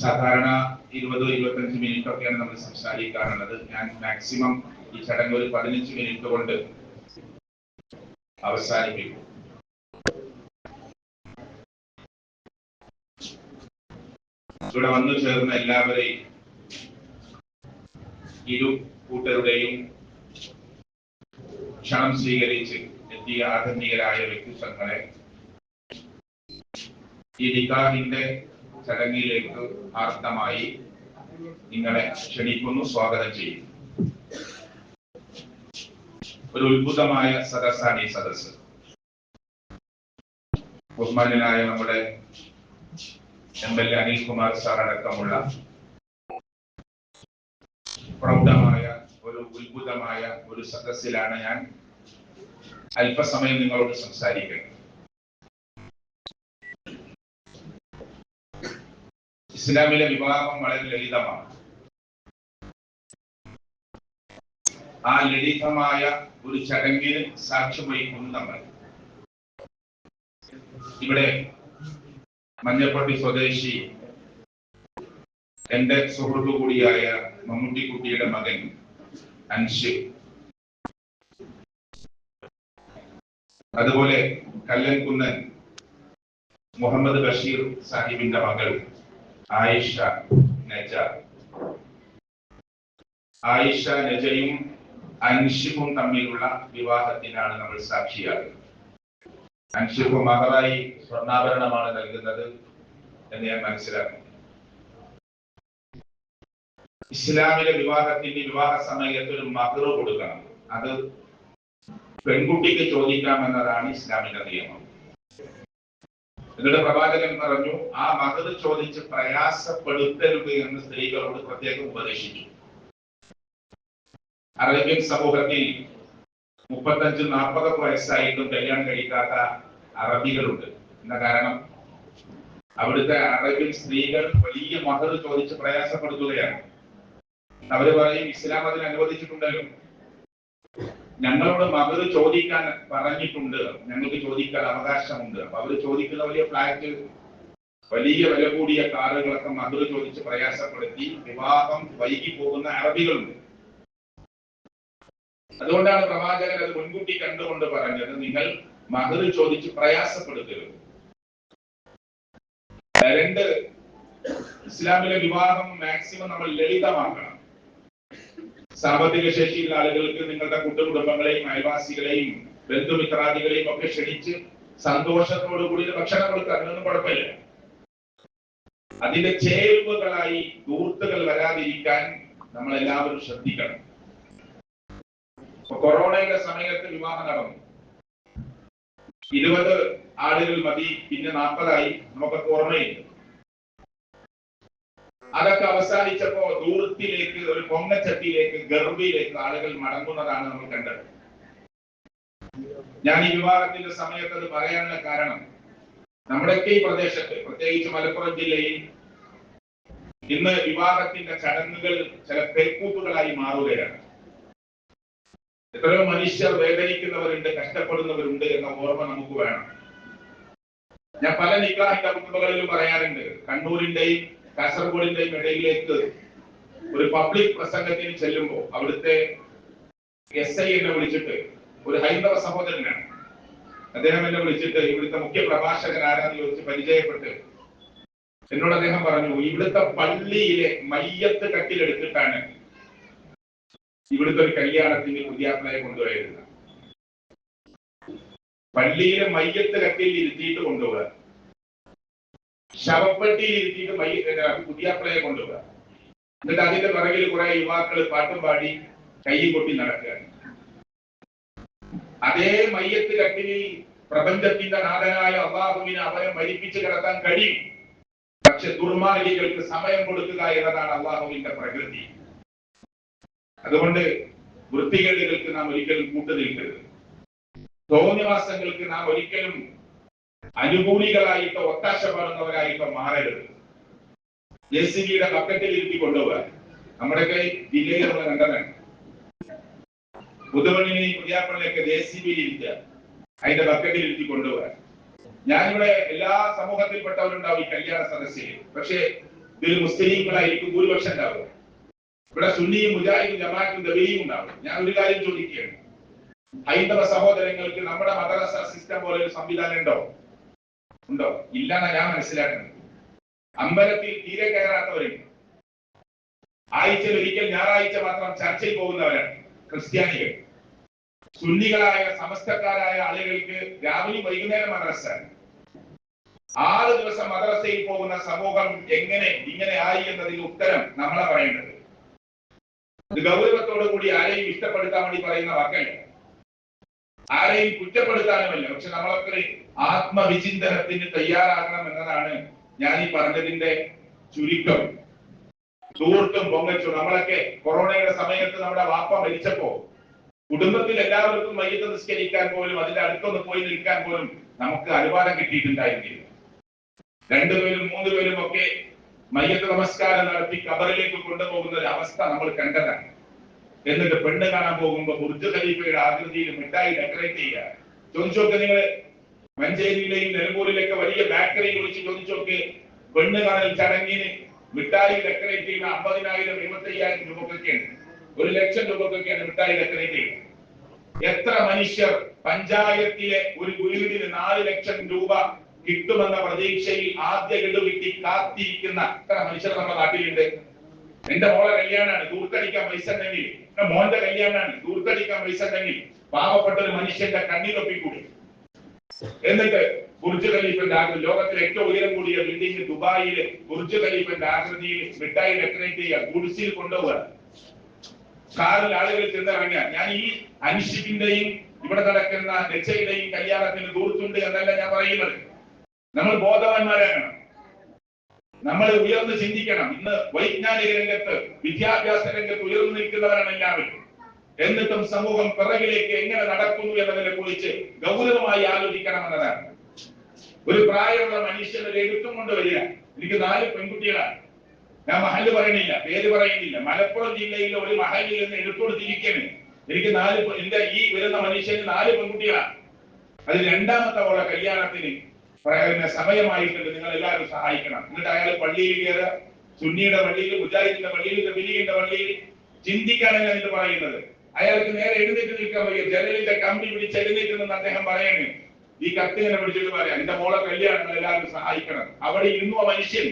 സാധാരണ ഇരുപതോ ഇരുപത്തഞ്ച് മിനിറ്റ് ഒക്കെയാണ് നമ്മൾ സംസാരിക്കാറുള്ളത്. ഞാൻ മാക്സിമം ഈ ചടങ്ങ് ഒരു പതിനഞ്ച് മിനിറ്റ് കൊണ്ട് അവസാനിപ്പിക്കും. ഇവിടെ വന്നു ചേർന്ന എല്ലാവരെയും ഇരു കൂട്ടരുടെയും ക്ഷണം സ്വീകരിച്ച് എത്തിയ ആധുനികരായ വ്യക്തിത്വങ്ങളെ ഈ നിക്കാഹിന്റെ ചടങ്ങിലേക്ക് ആർദ്രമായി നിങ്ങളെ ക്ഷണിക്കുന്നു സ്വാഗതം ചെയ്യുന്നു. ഒരു ഉത്ഭുതമായ സദസ്സാണ് ഈ സദസ്സ്. ബഹുമാന്യനായ നമ്മുടെ M L A Anilkumar sir അടക്കമുള്ള പ്രൗഢമായ ഒരു ഉത്ഭുതമായ ഒരു സദസ്സിലാണ് ഞാൻ അല്പസമയം നിങ്ങളോട് സംസാരിക്കുന്നത്. ഇസ്ലാമിലെ വിവാഹം വളരെ ലളിതമാണ്. ആ ലളിതമായ ഒരു ചടങ്ങിന് സാക്ഷ്യം വഹിക്കുന്നു നമ്മൾ. ഇവിടെ മഞ്ഞപ്പള്ളി സ്വദേശി എന്റെ സുഹൃത്തു കൂടിയായ മമ്മൂട്ടിക്കുട്ടിയുടെ മകൻ അൻഷ്. അതുപോലെ കല്ലൻകുന്നൻ മുഹമ്മദ് ബഷീർ സാഹിബിന്റെ മകൾ ആയിഷ നജ. ആയിഷ നജയും അൻഷിഫും തമ്മിലുള്ള വിവാഹത്തിനാണ് നമ്മൾ സാക്ഷിയാകുന്നത്. അൻഷിഫ് മഹറായി സ്വർണാഭരണമാണ് നൽകുന്നത് എന്ന് ഞാൻ മനസ്സിലാക്കുന്നു. ഇസ്ലാമിലെ വിവാഹത്തിന്റെ വിവാഹ സമയത്ത് ഒരു മഹറ് കൊടുക്കണം. അത് പെൺകുട്ടിക്ക് ചോദിക്കാമെന്നതാണ് ഇസ്ലാമിക നിയമം. എന്നിട്ട് പ്രവാചകൻ പറഞ്ഞു ആ മഹർ ചോദിച്ച് പ്രയാസപ്പെടുത്തരുത് എന്ന് സ്ത്രീകളോട് പ്രത്യേകം ഉപദേശിച്ചു. അറേബ്യൻ സമൂഹത്തിൽ മുപ്പത്തഞ്ച് നാൽപ്പത് വയസ്സായിട്ടും കല്യാണം കഴിക്കാത്ത അറബികളുണ്ട്. എന്ന കാരണം? അവിടുത്തെ അറബിൻ സ്ത്രീകൾ വലിയ മഹർ ചോദിച്ച് പ്രയാസപ്പെടുത്തുകയാണ്. അവർ പറയും ഇസ്ലാം അതിന് അനുവദിച്ചിട്ടുണ്ടല്ലോ. ഞങ്ങളോട് മകൾ ചോദിക്കാൻ പറഞ്ഞിട്ടുണ്ട്. ഞങ്ങൾക്ക് ചോദിക്കാൻ അവകാശമുണ്ട്. അപ്പൊ അവർ ചോദിക്കുന്ന വലിയ ഫ്ലാറ്റ് വലിയ വില കൂടിയ കാറുകളൊക്കെ മകൾ ചോദിച്ച് പ്രയാസപ്പെടുത്തി വിവാഹം വൈകി പോകുന്ന അറബികളുണ്ട്. അതുകൊണ്ടാണ് പ്രവാചകൻ അത് മുൻകൂട്ടി കണ്ടുകൊണ്ട് പറഞ്ഞത്. നിങ്ങൾ മകൾ ചോദിച്ച് പ്രയാസപ്പെടുത്തരുത്. രണ്ട് ഇസ്ലാമിലെ വിവാഹം മാക്സിമം നമ്മൾ ലളിതമാക്കണം. സാമ്പത്തിക ശേഷിയുള്ള ആളുകൾക്ക് നിങ്ങളുടെ കുടുംബങ്ങളെയും അയൽവാസികളെയും ബന്ധുമിത്രാദികളെയും ഒക്കെ ക്ഷണിച്ച് സന്തോഷത്തോടു കൂടി ഭക്ഷണം കൊടുക്കുക. അതിനൊന്നും കുഴപ്പമില്ല. അതിന്റെ ചേരുവകളായി ദൂർത്തുകൾ വരാതിരിക്കാൻ നമ്മൾ എല്ലാവരും ശ്രദ്ധിക്കണം കൊറോണയുടെ സമയത്ത് വിവാഹം നടന്നു. ഇരുപത് ആളുകൾ മതി പിന്നെ നാൽപ്പതായി നമുക്കൊക്കെ ഓർമ്മയുണ്ട്. അതൊക്കെ അവസാനിച്ചപ്പോ ദൂരത്തിലേക്ക് ഒരു പൊങ്ങച്ചട്ടിയിലേക്ക് ഗർഭിയിലേക്ക് ആളുകൾ മടങ്ങുന്നതാണ് നമ്മൾ കണ്ടത്. ഞാൻ ഈ വിവാഹത്തിന്റെ സമയത്ത് അത് പറയാനുള്ള കാരണം നമ്മുടെയൊക്കെ ഈ പ്രദേശത്ത് പ്രത്യേകിച്ച് മലപ്പുറം ജില്ലയിൽ ഇന്ന് വിവാഹത്തിന്റെ ചടങ്ങുകൾ ചില പെൽക്കൂത്തുകളായി മാറുകയാണ്. എത്രയോ മനുഷ്യർ വേദനിക്കുന്നവരുണ്ട് കഷ്ടപ്പെടുന്നവരുണ്ട് എന്ന ഓർമ്മ നമുക്ക് വേണം. ഞാൻ പല നിക്കാഹിന്റെ കുടുംബങ്ങളിലും പറയാറുണ്ട് കണ്ണൂരിന്റെയും കാസർഗോഡിന്റെയും ഇടയിലേക്ക് ഒരു പബ്ലിക് പ്രസംഗത്തിന് ചെല്ലുമ്പോൾ അവിടുത്തെ എസ് ഐ എന്നെ വിളിച്ചിട്ട് ഒരു ഹൈന്ദവ സഹോദരനാണ്. അദ്ദേഹം എന്നെ വിളിച്ചിട്ട് ഇവിടുത്തെ മുഖ്യ പ്രഭാഷകൻ ആരാന്ന് ചോദിച്ച് പരിചയപ്പെട്ട് എന്നോട് അദ്ദേഹം പറഞ്ഞു ഇവിടുത്തെ പള്ളിയിലെ മയ്യത്ത് കട്ടിലെടുത്തിട്ടാണ് ഇവിടുത്തെ ഒരു കല്യാണത്തിന് പുതിയാപ്പിളയെ കൊണ്ടുപോയിരുന്നത് പള്ളിയിലെ മയ്യത്ത് കട്ടിൽ ഇരുത്തിയിട്ട് കൊണ്ടുപോകുക ശവപ്പെട്ടിയിൽ മൈ പുതിയാപ്പിളയെ കൊണ്ടുപോകുക എന്നിട്ട് അതിന്റെ പിറകിൽ കുറെ യുവാക്കൾ പാട്ടും പാടി കൈയും കൊട്ടി നടക്കുകയാണ്. അതേ മയ്യത്ത് കട്ടിലിൽ പ്രപഞ്ചത്തിന്റെ നാഥനായ അള്ളാഹുവിനെ അവരെ മരിപ്പിച്ച് കിടത്താൻ കഴിയും. പക്ഷെ ദുർമാർഗികൾക്ക് സമയം കൊടുക്കുക എന്നതാണ് അള്ളാഹുവിന്റെ പ്രകൃതി. അതുകൊണ്ട് വൃത്തികേടുകൾക്ക് നാം ഒരിക്കലും കൂട്ടുനിൽക്കരുത് തോന്നിവാസങ്ങൾക്ക് നാം ഒരിക്കലും അനുകൂലികളായിട്ടോ ഒത്താശ പാടുന്നവരായിട്ട് മാറരുത്. ജെ സി ബിയുടെ ഇരുത്തി കൊണ്ടുപോകാൻ. നമ്മുടെയൊക്കെ ജില്ലയിൽ നമ്മൾ കണ്ടതാണ്. പുതുവണ്ണിനെയും പുതിയാപ്പള്ളിയൊക്കെ ജെ സി ബിയിൽ ഇരിക്കുക. അതിന്റെ ബക്കറ്റിൽ ഇരുത്തി കൊണ്ടുപോകാൻ. ഞാനിവിടെ എല്ലാ സമൂഹത്തിൽപ്പെട്ടവരുണ്ടാവും ഈ കല്യാണ സദസ്സിൽ. പക്ഷേ ഇതിൽ മുസ്ലിങ്ങളായിരിക്കും ഭൂരിപക്ഷം ഉണ്ടാവുക. ഇവിടെ സുന്നിയും മുജാഹിദും ജമാഅത്തും ദബിയും ഉണ്ടാവും. ഞാൻ ഒരു കാര്യം ചോദിക്കുകയാണ്. ഹൈന്ദവ സഹോദരങ്ങൾക്ക് നമ്മുടെ മദ്രസ സിസ്റ്റം പോലെ ഒരു സംവിധാനം ഉണ്ടോ? ഉണ്ടോ? ഇല്ലെന്നാ ഞാൻ മനസ്സിലാക്കുന്നത്. അമ്പലത്തിൽ തീരെ കയറാത്തവരും ആഴ്ചയിൽ ഒരിക്കൽ ഞായറാഴ്ച മാത്രം ചർച്ചയിൽ പോകുന്നവരാണ് ക്രിസ്ത്യാനികൾ. സുന്നികളായ സമസ്തക്കാരായ ആളുകൾക്ക് രാവിലെ വൈകുന്നേരം മദ്രസ. ആറ് ദിവസം മദ്രസയിൽ പോകുന്ന സമൂഹം എങ്ങനെ ഇങ്ങനെ ആയി എന്നതിന് ഉത്തരം നമ്മളെ പറയേണ്ടത്. ഗൗരവത്തോടു കൂടി ആരെയും ഇഷ്ടപ്പെടുത്താൻ വേണ്ടി പറയുന്ന വാക്കല്ല? ആരെയും കുറ്റപ്പെടുത്താനുമല്ല. പക്ഷെ നമ്മളത്രയും ആത്മവിചിന്തനത്തിന് തയ്യാറാകണം എന്നതാണ് ഞാൻ ഈ പറഞ്ഞതിന്റെ ചുരുക്കം. സുഹൃത്തും പൊങ്ങച്ചു നമ്മളൊക്കെ കൊറോണയുടെ സമയത്ത് നമ്മുടെ വാപ്പ മരിച്ചപ്പോ കുടുംബത്തിൽ എല്ലാവർക്കും വൈകിട്ട് നിസ്കരിക്കാൻ പോലും അതിന്റെ അടുത്തൊന്ന് പോയി നിൽക്കാൻ പോലും നമുക്ക് അനുവാദം കിട്ടിയിട്ടുണ്ടായിരുന്നില്ല. രണ്ടുപേരും മൂന്ന് പേരും ഒക്കെ മയ്യത്ത് നമസ്കാരം നടത്തി കബറിലേക്ക് കൊണ്ടുപോകുന്ന ഒരു അവസ്ഥ നമ്മൾ കണ്ടതാണ്. എന്നിട്ട് പെണ്ണ് കാണാൻ പോകുമ്പോ ബുർജ് ഖലീഫയുടെ ആകൃതിയിൽ മിഠായി ഡെക്കറേറ്റ് ചെയ്യുക. ചോദിച്ചോക്ക് നിങ്ങൾ മഞ്ചേരിയിലെയും നിലമ്പൂരിലൊക്കെ വലിയ ബേക്കറി വിളിച്ച് ചോദിച്ചോക്ക് പെണ്ണ് കാണൽ ചടങ്ങിന് മിഠായി ഡെക്കറേറ്റ് ചെയ്യുന്ന അമ്പതിനായിരം എഴുപത്തയ്യായിരം രൂപക്കൊക്കെയാണ്. ഒരു ലക്ഷം രൂപക്കൊക്കെയാണ് മിഠായി ഡെക്കറേറ്റ് ചെയ്യുന്നത്. എത്ര മനുഷ്യർ പഞ്ചായത്തിലെ ഒരു വീടിന് നാല് ലക്ഷം രൂപ കിട്ടുമെന്ന പ്രതീക്ഷയിൽ ആദ്യ ഗഡു കിട്ടി കാത്തിരിക്കുന്ന എത്ര മനുഷ്യർ നമ്മുടെ നാട്ടിലുണ്ട്? എന്റെ മോളെ കല്യാണാണ് ദൂർത്തടിക്കാൻ പൈസ ഉണ്ടെങ്കിൽ എന്റെ മോന്റെ കല്യാണാണ്. ദൂർത്തടിക്കാൻ പൈസ ഉണ്ടെങ്കിൽ പാവപ്പെട്ട ഒരു മനുഷ്യന്റെ കണ്ണീരൊപ്പിക്കൂടി എന്നിട്ട് ബുർജ് ഖലീഫിന്റെ ആകൃതി ലോകത്തിലെ ഏറ്റവും ഉയരം കൂടിയ ബിൽഡിംഗ് ദുബായിൽ ബുർജ് ഖലീഫിന്റെ ആകൃതിയിൽ മിഠായി ഡെക്കറേറ്റ് ചെയ്യുക ഗുഡ്സിൽ കൊണ്ടുപോവുക. കാറിൽ ആളുകൾ ചെന്നിറങ്ങുക. ഞാൻ ഈ അനിഷിബിന്റെയും ഇവിടെ നടക്കുന്ന രക്ഷയുടെയും കല്യാണത്തിന് ദൂർത്തുണ്ട് എന്നല്ല ഞാൻ പറയുന്നത്. നമ്മൾ ബോധവാന്മാരാകണം. നമ്മൾ ഉയർന്ന് ചിന്തിക്കണം. ഇന്ന് വൈജ്ഞാനിക രംഗത്ത് വിദ്യാഭ്യാസ രംഗത്ത് ഉയർന്നു നിൽക്കുന്നവരാണ് എല്ലാവരും. എന്നിട്ടും സമൂഹം പിറകിലേക്ക് എങ്ങനെ നടക്കുന്നു എന്നതിനെ കുറിച്ച് ഗൗരവമായി ആലോചിക്കണം എന്നതാണ് ഒരു പ്രായമുള്ള മനുഷ്യൻ ഒരു എഴുത്തും കൊണ്ട് വരിക. എനിക്ക് നാല് പെൺകുട്ടികളാണ്. ഞാൻ മഹൽ പറയണില്ല പേര് പറയുന്നില്ല. മലപ്പുറം ജില്ലയിലെ ഒരു മഹലിൽ നിന്ന് എടുത്തുകൊടുത്തിരിക്കണ് എനിക്ക് നാല് എന്റെ ഈ വരുന്ന മനുഷ്യന് നാല് പെൺകുട്ടികളാണ്. അത് രണ്ടാമത്തെ അവളെ കല്യാണത്തിന് പ്രകടന സമയമായിട്ടുണ്ട്. നിങ്ങൾ എല്ലാവരും സഹായിക്കണം. എന്നിട്ട് അയാൾ പള്ളിയിൽ കയറുക. സുന്നിയുടെ പള്ളിയിൽ മുജാഹിദിന്റെ പള്ളിയിൽ ബിലിയുടെ പള്ളിയിൽ ഞാൻ ഇത് പറയുന്നത്. അയാൾക്ക് നേരെ എഴുന്നേറ്റ് നിൽക്കാൻ വയ്യ. ജനലിന്റെ കമ്പി പിടിച്ച് എഴുന്നേറ്റ് അദ്ദേഹം പറയാണ് ഈ കത്ത് ഇങ്ങനെ പിടിച്ചിട്ട് പറയാം. എന്റെ മോളെ കല്യാണം എല്ലാവരും സഹായിക്കണം. അവിടെ ഇരുന്നു ആ മനുഷ്യൻ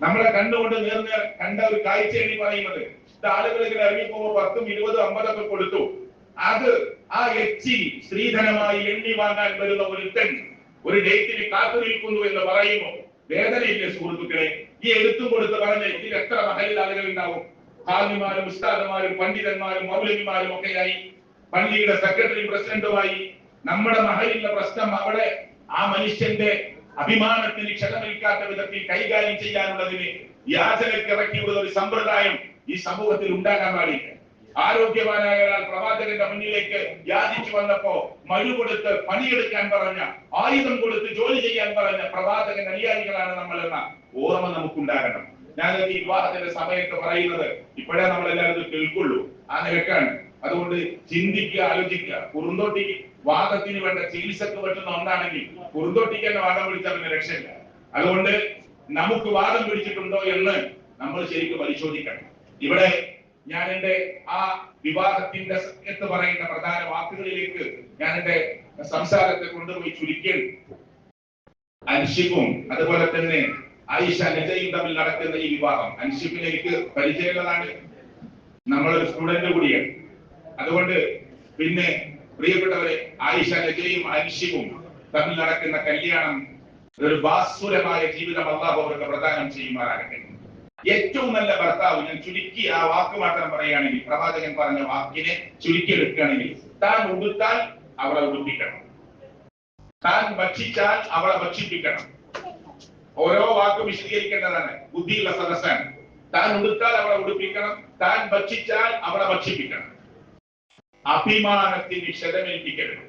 നമ്മളെ കണ്ടുകൊണ്ട് നേർന്ന് കണ്ട ഒരു കാഴ്ചയാണ് ഈ പറയുന്നത്. ആളുകൾ ഇങ്ങനെ ഇറങ്ങിപ്പോകുമ്പോ പത്തും ഇരുപതും അമ്പതൊക്കെ കൊടുത്തു. അത് ആ എച്ചി സ്ത്രീധനമായി എണ്ണി വാങ്ങാൻ വരുന്ന ഒരുത്തൻ ഒരു ഡേറ്റിന് കാത്തു നിൽക്കുന്നു എന്ന് പറയുമ്പോൾ വേദനയില്ലേ സുഹൃത്തുക്കളെ? ഈ എഴുത്തും കൊടുത്ത് പറഞ്ഞ ഇതിൽ എത്ര മഹലിൽ ആളുകൾ ഉണ്ടാവും? ഹാജിമാരും ഉസ്താദന്മാരും പണ്ഡിതന്മാരും മൗലവിമാരും ഒക്കെയായി. പള്ളിയുടെ സെക്രട്ടറി പ്രസിഡന്റുമായി നമ്മുടെ മഹലിലെ പ്രശ്നം അവിടെ ആ മനുഷ്യന്റെ അഭിമാനത്തിന് ക്ഷതമേൽക്കാത്ത വിധത്തിൽ കൈകാര്യം ചെയ്യാനുള്ളതിന് യാചനക്കിറക്കിയുള്ള ഒരു സമ്പ്രദായം ഈ സമൂഹത്തിൽ ഉണ്ടാകാൻ പാടില്ല. ആരോഗ്യവാനായ ഒരാൾ പ്രവാചകന്റെ മുന്നിലേക്ക് യാചിച്ചു വന്നപ്പോ മഴു കൊടുത്ത് പണിയെടുക്കാൻ പറഞ്ഞ ആയുധം കൊടുത്ത് ജോലി ചെയ്യാൻ പറഞ്ഞ പ്രവാചകൻ അനുയായികളാണ് നമ്മളെന്ന ഓർമ്മ നമുക്കുണ്ടാകണം. ഞാൻ ഈ വിവാഹത്തിന്റെ സമയത്ത് പറയുന്നത് ഇപ്പോഴേ നമ്മളെല്ലാവരും കേൾക്കുള്ളൂ. ആ നിലക്കാണ് അതുകൊണ്ട് ചിന്തിക്കുക ആലോചിക്കുക. കുറുന്തോട്ടി വാദത്തിന് വേണ്ട ചികിത്സക്ക് പറ്റുന്ന ഒന്നാണെങ്കിൽ കുറുന്തോട്ടിക്ക് തന്നെ വാദം പിടിച്ചാൽ പിന്നെ രക്ഷയില്ല. അതുകൊണ്ട് നമുക്ക് വാദം പിടിച്ചിട്ടുണ്ടോ എന്ന് നമ്മൾ ശരിക്കും പരിശോധിക്കണം. ഇവിടെ ഞാൻ എന്റെ ആ വിവാഹത്തിന്റെ എന്ന് പറയുന്ന പ്രധാന വാക്കുകളിലേക്ക് ഞാൻ എന്റെ സംസാരത്തെ കൊണ്ടുപോയി ചുരുക്കിയത്. അൻഷിഫും അതുപോലെ തന്നെ ആയിഷ നജയും തമ്മിൽ നടക്കുന്ന ഈ വിവാഹം അൻഷിഫിന് എനിക്ക് പരിചയമുള്ളതാണ്. നമ്മളൊരു സ്റ്റുഡന്റ് കൂടിയാണ്. അതുകൊണ്ട് പിന്നെ പ്രിയപ്പെട്ടവരെ ആയിഷ നജയും അൻഷിഫും തമ്മിൽ നടക്കുന്ന കല്യാണം ഒരു ബാസുരമായ ജീവിതം അള്ളാഹു അവർക്ക് പ്രദാനം ചെയ്യുമാറാകട്ടെ. ഏറ്റവും നല്ല ഭർത്താവ് ഞാൻ ചുരുക്കി ആ വാക്ക് മാത്രം പറയുകയാണെങ്കിൽ പ്രവാചകൻ പറഞ്ഞ വാക്കിനെ ചുരുക്കിയെടുക്കുകയാണെങ്കിൽ താൻ ഉടുത്താൽ അവളെ ഉടുപ്പിക്കണം. താൻ ഭക്ഷിച്ചാൽ അവളെ ഭക്ഷിപ്പിക്കണം. ഓരോ വാക്കും വിശദീകരിക്കേണ്ടതാണ്. ബുദ്ധിയുള്ള സദസ്സാണ്. താൻ ഉടുത്താൽ അവളെ ഉടുപ്പിക്കണം. താൻ ഭക്ഷിച്ചാൽ അവളെ ഭക്ഷിപ്പിക്കണം. അഭിമാനത്തിന് ക്ഷതമേൽപ്പിക്കരുത്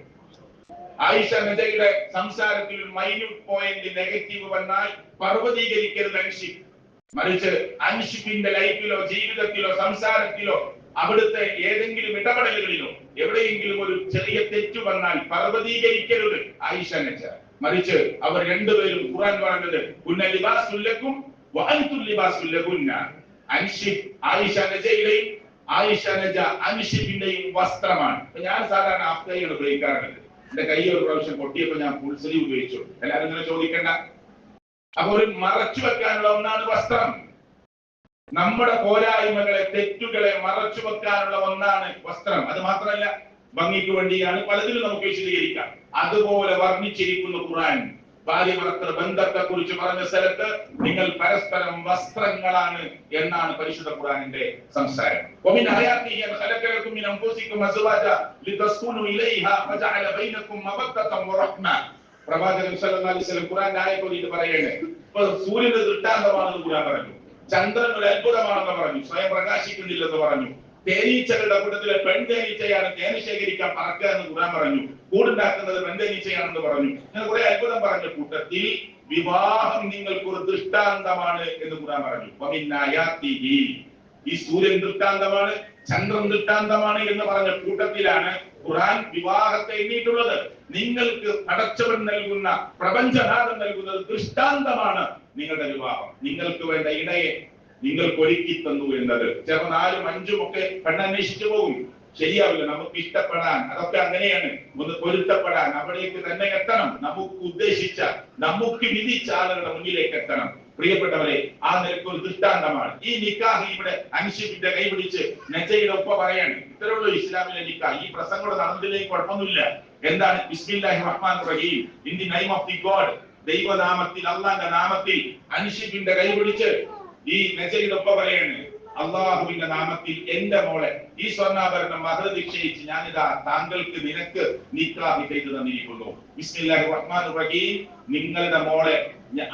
ആയിഷ നജയുടെ സംസാരത്തിൽ മൈന്യൂട്ട് പോയിന്റ് നെഗറ്റീവ് വന്നാൽ പർവതീകരിക്കരുത് അൻഷിഫ് മറിച്ച് അൻഷിഫിന്റെ ലൈഫിലോ ജീവിതത്തിലോ സംസാരത്തിലോ അവിടുത്തെ ഏതെങ്കിലും ഇടപെടലുകളിലോ എവിടെയെങ്കിലും ഒരു ചെറിയ തെറ്റ് വന്നാൽ പർവതീകരിക്കരുത് ആയിഷ നജ മറിച്ച് അവർ രണ്ടുപേരും ഖുറാൻ പറഞ്ഞത് കുന്ന ലിബാസുല്ലക്കും വഅൻതും ലിബാസുൽ ലഹുന്ന അൻഷിബ് ആയിഷ നജയുടെയും ആയിഷ നജ അൻഷിബിന്റെയും വസ്ത്രമാണ്. ഞാൻ സാധാരണ ഹാഫ് കൈയാണ് ഉപയോഗിക്കാറുള്ളത് എന്റെ കൈ ഒരു പ്രാവശ്യം പൊട്ടിയപ്പോ ഞാൻ ഫുൾ സ്ലീവ് ഉപയോഗിച്ചു. എല്ലാവരും ഇങ്ങനെ ചോദിക്കണ്ട. അപ്പൊ ഒരു മറച്ചു വെക്കാനുള്ള ഒന്നാണ് വസ്ത്രം. നമ്മുടെ പോരായ്മകളെ തെറ്റുകളെ മറച്ചു വെക്കാനുള്ള ഒന്നാണ് വസ്ത്രം. അത് മാത്രമല്ല ഭംഗിക്ക് വേണ്ടിയാണ് പലതിലും നമുക്ക് വിശദീകരിക്കാം. അതുപോലെ വർണിച്ചിരിക്കുന്നു ഖുറാൻ ഭാര്യ ഭർത്തൃ ബന്ധത്തെ കുറിച്ച് പറഞ്ഞ സ്ഥലത്ത് നിങ്ങൾ പരസ്പരം വസ്ത്രങ്ങളാണ് എന്നാണ് പരിശുദ്ധ ഖുറാനിന്റെ സംസാരം. പ്രവാചകൻ സല്ലല്ലാഹു ഖുർആന്റെ ആയ കൊണ്ട് ഇത് പറയണേ ഇപ്പൊ സൂര്യന്റെ ദൃഷ്ടാന്തമാണെന്ന് ഖുർആൻ പറഞ്ഞു. ചന്ദ്രൻ ഒരു അത്ഭുതമാണെന്ന് പറഞ്ഞു. സ്വയം പ്രകാശിക്കുന്നില്ലെന്ന് പറഞ്ഞു. തേനീച്ചകളുടെ കൂട്ടത്തിലെ പെൺ തേനീച്ചയാണ് തേന ശേഖരിക്കാൻ പറക്കുക എന്ന് ഖുർആൻ പറഞ്ഞു. കൂടുണ്ടാക്കുന്നത് പെൺ തേനീച്ചയാണെന്ന് പറഞ്ഞു. ഞാൻ കുറെ അത്ഭുതം പറഞ്ഞ കൂട്ടത്തിൽ വിവാഹം നിങ്ങൾക്ക് ഒരു ദൃഷ്ടാന്തമാണ് എന്ന് ഖുർആൻ പറഞ്ഞു. ഈ സൂര്യൻ ദൃഷ്ടാന്തമാണ് ചന്ദ്രൻ ദൃഷ്ടാന്തമാണ് എന്ന് പറഞ്ഞ കൂട്ടത്തിലാണ് ഖുർആൻ വിവാഹത്തെ എണ്ണിയിട്ടുള്ളത്. നിങ്ങൾക്ക് അടച്ചവൻ നൽകുന്ന പ്രപഞ്ചനാഥൻ നൽകുന്നത് ദൃഷ്ടാന്തമാണ് നിങ്ങളുടെ വിവാഹം. നിങ്ങൾക്ക് വേണ്ട ഇണയെ നിങ്ങൾക്ക് ഒരുക്കി തന്നു എന്നത്. ചിലപ്പോൾ നാലും അഞ്ചും ഒക്കെ പെണ്ണന്വേഷിച്ചു പോകും ശരിയാവില്ല നമുക്ക് ഇഷ്ടപ്പെടാൻ. അതൊക്കെ അങ്ങനെയാണ്. ഒന്ന് പൊരുത്തപ്പെടാൻ. അവിടേക്ക് തന്നെ എത്തണം. നമുക്ക് ഉദ്ദേശിച്ച നമുക്ക് വിധിച്ച ആളുകളുടെ മുന്നിലേക്ക് എത്തണം. പ്രിയപ്പെട്ടവരെ ആ നിരക്ക് ഒരു ദൃഷ്ടാന്തമാണ്. ഈ നിക്കാഹ് ഇവിടെ അൻഷിപ്പിന്റെ കൈപിടിച്ച് നെച്ചയുടെ ഒപ്പ പറയാണ്. ഇത്തരമുള്ള ഇസ്ലാമിലെ നിക്കാഹ്. ഈ പ്രസംഗം നടന്നതിലേക്ക് കുഴപ്പമൊന്നുമില്ല. എന്താണ്? ബിസ്മില്ലാഹി റഹ്മാൻ റഹീം. In the name of the God ദൈവനാമത്തിൽ അള്ളാന്റെ നാമത്തിൽ അൻഷിപ്പിന്റെ കൈപിടിച്ച് ഈ നെച്ചയുടെ ഒപ്പ പറയാണ്. അള്ളാഹുവിന്റെ നാമത്തിൽ എന്റെ മോളെ ഈ സ്വർണാഭരണം മഹർ നിശ്ചയിച്ച് ഞാനിതാ താങ്കൾക്ക് നിനക്ക് നിക്കാഹ് ചെയ്തു തന്നിരിക്കുന്നു. ബിസ്മില്ലാഹി റഹ്മാൻ റഹീം. നിങ്ങളുടെ മോളെ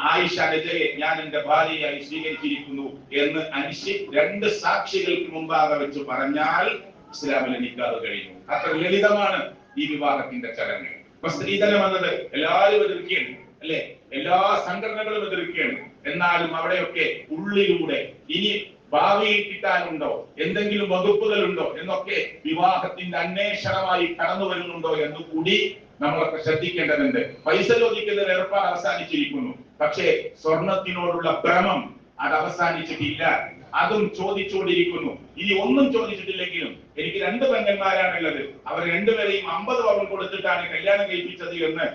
ആയിഷ നജയെ ഞാൻ എന്റെ ഭാര്യയായി സ്വീകരിച്ചിരിക്കുന്നു എന്ന് അനിശി രണ്ട് സാക്ഷികൾക്ക് മുമ്പാകെ വെച്ച് പറഞ്ഞാൽ ഇസ്ലാമിലെ നിക്കാഹ് കഴിഞ്ഞു. അത്ര ലളിതമാണ് ഈ വിവാഹത്തിന്റെ ചടങ്ങ്. ഇപ്പൊ സ്ത്രീധനം എന്നത് എല്ലാവരും എതിർക്കുകയാണ് അല്ലെ? എല്ലാ സംഘടനകളും എതിർക്കുകയാണ്. എന്നാലും അവിടെയൊക്കെ ഉള്ളിലൂടെ ഇനി ഭാവിയിൽ കിട്ടാനുണ്ടോ എന്തെങ്കിലും വകുപ്പുകൾ ഉണ്ടോ എന്നൊക്കെ വിവാഹത്തിന്റെ അന്വേഷണമായി കടന്നു വരുന്നുണ്ടോ എന്ന് കൂടി നമ്മളൊക്കെ ശ്രദ്ധിക്കേണ്ടതുണ്ട്. പൈസ ചോദിക്കുന്ന ഏർപ്പാട് അവസാനിച്ചിരിക്കുന്നു. പക്ഷേ സ്വർണത്തിനോടുള്ള ഭ്രമം അത് അവസാനിച്ചിട്ടില്ല. അതും ചോദിച്ചുകൊണ്ടിരിക്കുന്നു. ഇനി ഒന്നും ചോദിച്ചിട്ടില്ലെങ്കിലും എനിക്ക് രണ്ട് പെങ്ങന്മാരാണുള്ളത്. അവർ രണ്ടുപേരെയും അമ്പത് പവൻ കൊടുത്തിട്ടാണ് കല്യാണം കഴിപ്പിച്ചത് എന്ന്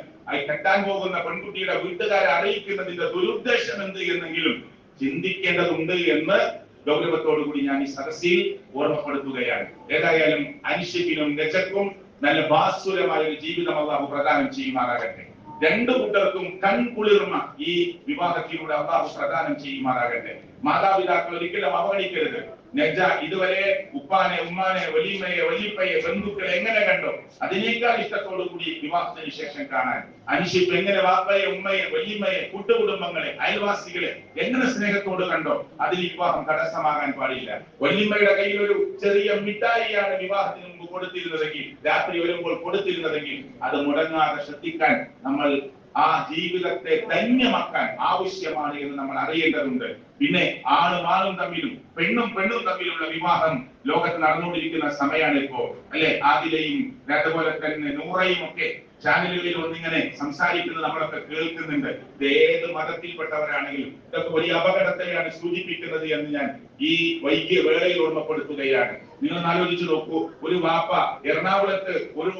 കെട്ടാൻ പോകുന്ന പെൺകുട്ടിയുടെ വീട്ടുകാരെ അറിയിക്കുന്നതിന്റെ ദുരുദ്ദേശം എന്ത് എന്നെങ്കിലും ചിന്തിക്കേണ്ടതുണ്ട് എന്ന് ഗൗരവത്തോടു കൂടി ഞാൻ ഈ സദസ്സിൽ ഓർമ്മപ്പെടുത്തുകയാണ്. ഏതായാലും അനിശ്ചിപ്പിനും രജക്കും നല്ല ഭാസുരമായ ഒരു ജീവിതം അള്ളാഹു പ്രദാനം ചെയ്യുമാറാകട്ടെ. രണ്ടു കൂട്ടർക്കും കൺകുളിർമ ഈ വിവാഹത്തിലൂടെ അള്ളാഹു പ്രദാനം ചെയ്യുമാറാകട്ടെ. മാതാപിതാക്കൾ ഒരിക്കലും അവഗണിക്കരുത്. നജ ഇതുവരെ ഉപ്പാനെ ഉമ്മാനെ വലിയമ്മയെ വലിയപ്പയെ ബന്ധുക്കളെ എങ്ങനെ കണ്ടോ? അതിനേക്കാൾ ഇഷ്ടത്തോടു കൂടി വിവാഹത്തിന് ശേഷം കാണാൻ. അനുഷിപ്പ് എങ്ങനെ വാപ്പയെ ഉമ്മയെ വലിയമ്മയെ കൂട്ടുകുടുംബങ്ങളെ അയൽവാസികളെ എങ്ങനെ സ്നേഹത്തോട് കണ്ടോ? അതിൽ വിവാഹം തടസ്സമാകാൻ പാടില്ല. വലിയമ്മയുടെ കയ്യിൽ ഒരു ചെറിയ മിഠായിയാണ് വിവാഹത്തിന് മുമ്പ് കൊടുത്തിരുന്നതെങ്കിൽ രാത്രി വരുമ്പോൾ കൊടുത്തിരുന്നതെങ്കിൽ അത് മുടങ്ങാതെ ശ്രദ്ധിക്കാൻ നമ്മൾ ആ ജീവിതത്തെ ധന്യമാക്കാൻ ആവശ്യമാണ് എന്ന് നമ്മൾ അറിയേണ്ടതുണ്ട്. പിന്നെ ആണും ആണും തമ്മിലും പെണ്ണും പെണ്ണും തമ്മിലുള്ള വിവാഹം ലോകത്ത് നടന്നുകൊണ്ടിരിക്കുന്ന സമയമാണ് ഇപ്പോ അല്ലെ? ആദിലയും അതുപോലെ തന്നെ നൂറയും ഒക്കെ ചാനലുകളിൽ ഒന്നിങ്ങനെ സംസാരിക്കുന്നത് നമ്മളൊക്കെ കേൾക്കുന്നുണ്ട്. ഇത് ഏത് മതത്തിൽപ്പെട്ടവരാണെങ്കിലും ഇതൊക്കെ വലിയ അപകടത്തെയാണ് സൂചിപ്പിക്കുന്നത് എന്ന് ഞാൻ ഈ വൈകിയ വേളയിൽ ഓർമ്മപ്പെടുത്തുകയാണ്. നിങ്ങൾ ആലോചിച്ച് നോക്കൂ. ഒരു വാപ്പ എറണാകുളത്ത് ഒരു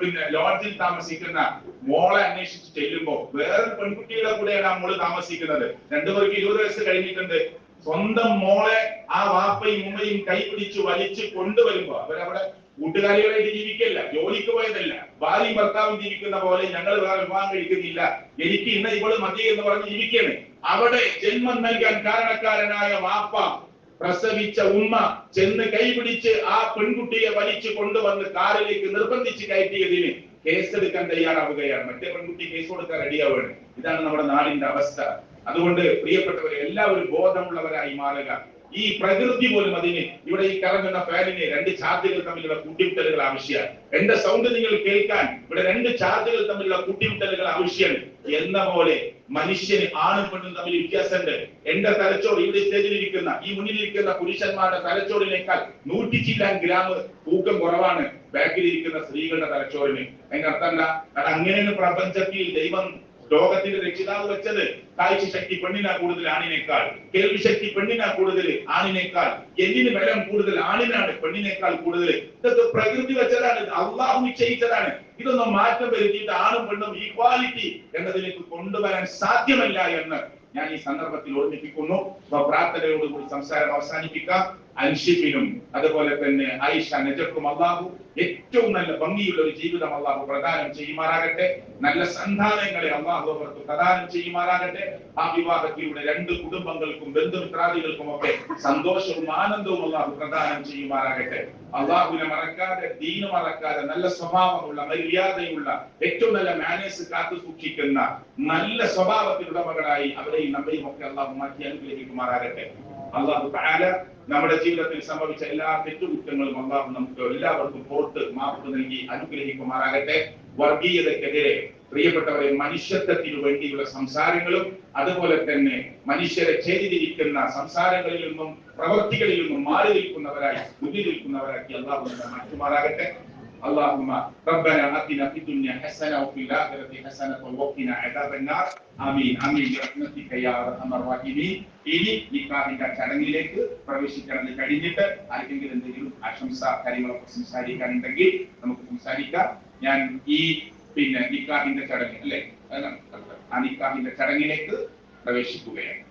പിന്നെ ലോഡ്ജിൽ താമസിക്കുന്ന മോളെ അന്വേഷിച്ച് ചെല്ലുമ്പോ വേറെ പെൺകുട്ടിയുടെ കൂടെയാണ് ആ മോൾ താമസിക്കുന്നത്. രണ്ടുപേർക്ക് ഇരുപത് വയസ്സ് കഴിഞ്ഞിട്ടുണ്ട്. സ്വന്തം മോളെ ആ വാപ്പയും ഉമ്മയും കൈപിടിച്ച് വലിച്ച് കൊണ്ടുവരുമ്പോ അവരവിടെ കൂട്ടുകാരികളായിട്ട് ജീവിക്കല്ല ജോലിക്ക് പോയതല്ല ഭാര്യയും ഭർത്താവും ജീവിക്കുന്ന പോലെ ഞങ്ങൾ വേറെ വിവാഹം കഴിക്കുന്നില്ല. എനിക്ക് ഇന്ന് ഇവൾ മതി എന്ന് പറഞ്ഞ് ജീവിക്കണേ അവിടെ ജന്മം നൽകാൻ കാരണക്കാരനായ വാപ്പ പ്രസവിച്ച ഉമ്മ ചെന്ന് കൈപിടിച്ച് ആ പെൺകുട്ടിയെ വലിച്ചു കൊണ്ടുവന്ന് കാറിലേക്ക് നിർബന്ധിച്ച് കയറ്റിയതിന് കേസെടുക്കാൻ തയ്യാറാവുകയാണ്. മറ്റേ പെൺകുട്ടി കേസ് കൊടുക്കാൻ റെഡിയാവുകയാണ്. ഇതാണ് നമ്മുടെ നാടിന്റെ അവസ്ഥ. അതുകൊണ്ട് പ്രിയപ്പെട്ടവരെ എല്ലാവരും ബോധമുള്ളവരായി മാറുക. ഈ പ്രകൃതി പോലും അതിന് ഇവിടെ ഈ കറങ്ങുന്ന ഫാനിന് രണ്ട് ചാർജുകൾ തമ്മിലുള്ള കൂട്ടിമുട്ടലുകൾ ആവശ്യമാണ്. എന്റെ സൗണ്ട് നിങ്ങൾ കേൾക്കാൻ ഇവിടെ രണ്ട് ചാർജുകൾ തമ്മിലുള്ള കൂട്ടിമുട്ടലുകൾ ആവശ്യമാണ്. എന്ന പോലെ മനുഷ്യന് ആണും പെണ്ണും തമ്മിൽ വ്യത്യാസമുണ്ട്. എന്റെ തലച്ചോറ് ഇവിടെ സ്റ്റേജിലിരിക്കുന്ന ഈ മുന്നിലിരിക്കുന്ന പുരുഷന്മാരുടെ തലച്ചോറിനേക്കാൾ നൂറ്റി ചില്ലാൻ ഗ്രാം തൂക്കം കുറവാണ്. ബാക്കിലിരിക്കുന്ന സ്ത്രീകളുടെ തലച്ചോറിന്. അതിന്റെ അർത്ഥമല്ല പ്രപഞ്ചത്തിൽ ദൈവം ലോകത്തിന്റെ രക്ഷിതാവ് വെച്ചത്. കാഴ്ച ശക്തി പെണ്ണിനാ കൂടുതൽ ആണിനേക്കാൾ. കേൾവി ശക്തി പെണ്ണിനാ കൂടുതൽ ആണിനേക്കാൾ. എല്ലിന് ബലം കൂടുതൽ ആണിനാണ് പെണ്ണിനേക്കാൾ കൂടുതൽ. ഇതൊക്കെ പ്രകൃതി വെച്ചതാണ്. അള്ളാഹു നിശ്ചയിച്ചതാണ്. ഇതൊന്നും മാറ്റം വരുത്തിയിട്ട് ആണും പെണ്ണും ഈക്വാലിറ്റി എന്നതിലേക്ക് കൊണ്ടുവരാൻ സാധ്യമല്ല എന്ന് ഞാൻ ഈ സന്ദർഭത്തിൽ ഓർമ്മിപ്പിക്കുന്നു. പ്രാർത്ഥനയോടുകൂടി സംസാരം അവസാനിപ്പിക്കാം. അൻഷിഫിനും അതുപോലെ തന്നെ ആയിഷ നജക്കും അള്ളാഹു ഏറ്റവും നല്ല ഭംഗിയുള്ള ഒരു ജീവിതം അള്ളാഹു പ്രദാനം ചെയ്യുമാറാകട്ടെ. നല്ല സന്താനങ്ങളെ അള്ളാഹു അവർക്ക് പ്രദാനം ചെയ്യുമാറാകട്ടെ. ആ വിവാഹത്തിലൂടെ രണ്ട് കുടുംബങ്ങൾക്കും ബന്ധുമിത്രാദികൾക്കും ഒക്കെ സന്തോഷവും ആനന്ദവും അള്ളാഹു പ്രദാനം ചെയ്യുമാറാകട്ടെ. അള്ളാഹുവിനെ മറക്കാതെ ദീന മറക്കാതെ നല്ല സ്വഭാവമുള്ള മര്യാദയുള്ള ഏറ്റവും നല്ല മാനേഴ്സ് കാത്തു സൂക്ഷിക്കുന്ന നല്ല സ്വഭാവത്തിലുള്ളവകളായി അവരെയും നമ്മയും ഒക്കെ അള്ളാഹു മാറ്റി അനുഗ്രഹിക്കുമാറാകട്ടെ. അള്ളാഹു താല നമ്മുടെ ജീവിതത്തിൽ സംഭവിച്ച എല്ലാ തെറ്റുകുറ്റങ്ങളും അള്ളാഹു നമുക്ക് എല്ലാവർക്കും പുറത്ത് മാപ്പ് നൽകി അനുഗ്രഹിക്കുമാറാകട്ടെ. വർഗീയതക്കെതിരെ പ്രിയപ്പെട്ടവരെ മനുഷ്യത്വത്തിനു വേണ്ടിയുള്ള സംസാരങ്ങളും അതുപോലെ തന്നെ മനുഷ്യരെ ചെയ്തിരിക്കുന്ന സംസാരങ്ങളിൽ നിന്നും പ്രവൃത്തികളിൽ നിന്നും മാറി നിൽക്കുന്നവരായി ബുദ്ധി നിൽക്കുന്നവരാക്കി അള്ളാഹു മാറ്റുമാറാകട്ടെ. اللهم ربنا اتنا في الدنيا حسنه وفي الاخره حسنه وقنا عذاب النار ആമീൻ ആമീൻ برحمتك يا ارحم الراحمين ഇനി നിക്കാഹിന്റെ ചടങ്ങിലേക്ക് പ്രവേശിക്കാൻ കഴിഞ്ഞിട്ട് ആർക്കെങ്കിലും എന്തെങ്കിലും ആശംസ കാര്യങ്ങളൊക്കെ സംസാരിക്കാനുണ്ടെങ്കിൽ നമുക്ക് സംസാരിക്കാം ഞാൻ ഈ പിന്നെ നിക്കാഹിന്റെ ചടങ്ങ് അല്ലെ അതാണ് ആ നിക്കാഹിന്റെ ചടങ്ങിലേക്ക് പ്രവേശിക്കുകയാണ്